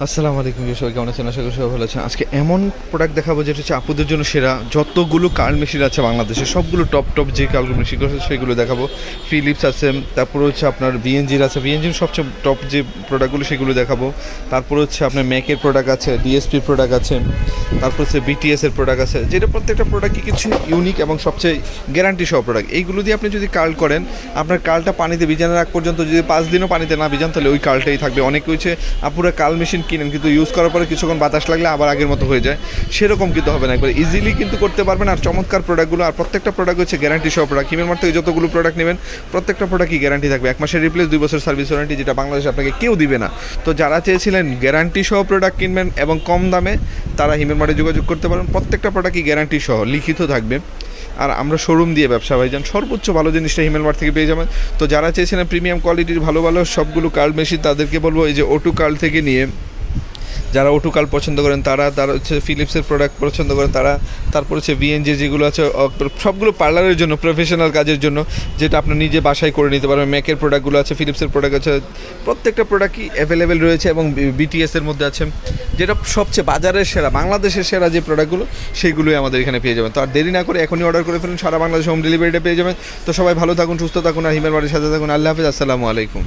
আসসালামু আলাইকুম সবাই কেমন আছেন? আশা করি সবাই ভালো আছেন। আজকে এমন প্রোডাক্ট দেখাবো যেটা হচ্ছে আপুদের জন্য সেরা। যতগুলো কার্ল মেশিন আছে বাংলাদেশে, সবগুলো টপ টপ যে কার্ল মেশিন আছে সেগুলো দেখাবো। ফিলিপস আছে, তারপরে হচ্ছে আপনার ভিএনজির আছে। ভিএনজির সবচেয়ে টপ যে প্রোডাক্টগুলো সেগুলো দেখাবো। তারপরে হচ্ছে আপনার ম্যাকের প্রোডাক্ট আছে ডিএসপি প্রোডাক্ট আছে, তারপর হচ্ছে বিটিএস এর প্রোডাক্ট আছে। যেটা প্রত্যেকটা প্রোডাক্টই কিছু ইউনিক এবং সবচেয়ে গ্যারান্টি সহ প্রোডাক্ট এইগুলো দিয়ে আপনি যদি কার্ল করেন, আপনার কার্লটা পানিতে ভিজানোর আগ পর্যন্ত যদি পাঁচ দিনও পানিতে না ভিজান, তাহলে ওই কার্লটাই থাকবে। অনেকে হচ্ছে আপুরা কাল মেশিন কিনেন কিন্তু ইউজ করার পরে কিছুক্ষণ বাতাস লাগলে আবার আগের মতো হয়ে যায়। সেরকম কিন্তু হবে না। একবার ইজিলি কিন্তু করতে পারবেন। আর চমৎকার প্রোডাক্টগুলো আর প্রত্যেকটা প্রোডাক্ট হচ্ছে গ্যারান্টি সহ প্রোডাক্ট হিমের মার থেকে যতগুলো প্রোডাক্ট নেবেন, প্রত্যেকটা প্রোডাক্টই গ্যারান্টি থাকবে। এক মাসের রিপ্লেস দুই বছর সার্ভিস ওয়ারেন্টি যেটা বাংলাদেশে আপনাকে কেউ দিবে না। তো যারা চেয়েছিলেন গ্যারান্টি সহ প্রোডাক্ট কিনবেন এবং কম দামে, তারা হিমের মাঠে যোগাযোগ করতে পারেন। প্রত্যেকটা প্রোডাক্টই গ্যারান্টি সহ, লিখিত থাকবে। আর আমরা শোরুম দিয়ে ব্যবসা, ভাইজান, সর্বোচ্চ ভালো জিনিসটা হিমেল মার্ট থেকে পেয়ে যাবেন। তো যারা চেয়েছিলেন প্রিমিয়াম কোয়ালিটির ভালো ভালো সবগুলো কার্ড মেশিন তাদেরকে বলব এই যে ওটু কার্ড থেকে নিয়ে যারা ওটু কাল পছন্দ করেন, তারা তারা হচ্ছে ফিলিপসের প্রোডাক্ট পছন্দ করেন, তারা, তারপর হচ্ছে বিএনজি যেগুলো আছে সবগুলো পার্লারের জন্য প্রফেশনাল কাজের জন্য, যেটা আপনি নিজে বাসায় করে নিতে পারবেন। ম্যাকের প্রোডাক্টগুলো আছে ফিলিপসের প্রোডাক্ট আছে, প্রত্যেকটা প্রোডাক্টই অ্যাভেলেবেল রয়েছে এবং বিটিএস এর মধ্যে আছে। যেটা সবচেয়ে বাজারের সেরা, বাংলাদেশের সেরা যে প্রোডাক্টগুলো সেইগুলোই আমাদের এখানে পেয়ে যাবেন। তো আর দেরি না করে এখনই অর্ডার করে ফেলুন, সারা বাংলাদেশ হোম ডেলিভারিটা পেয়ে যাবেন। তো সবাই ভালো থাকুন, সুস্থ থাকুন, আর হিমের বাড়ির সাথে থাকুন। আল্লাহ হাফিজ, আসসালামু আলাইকুম।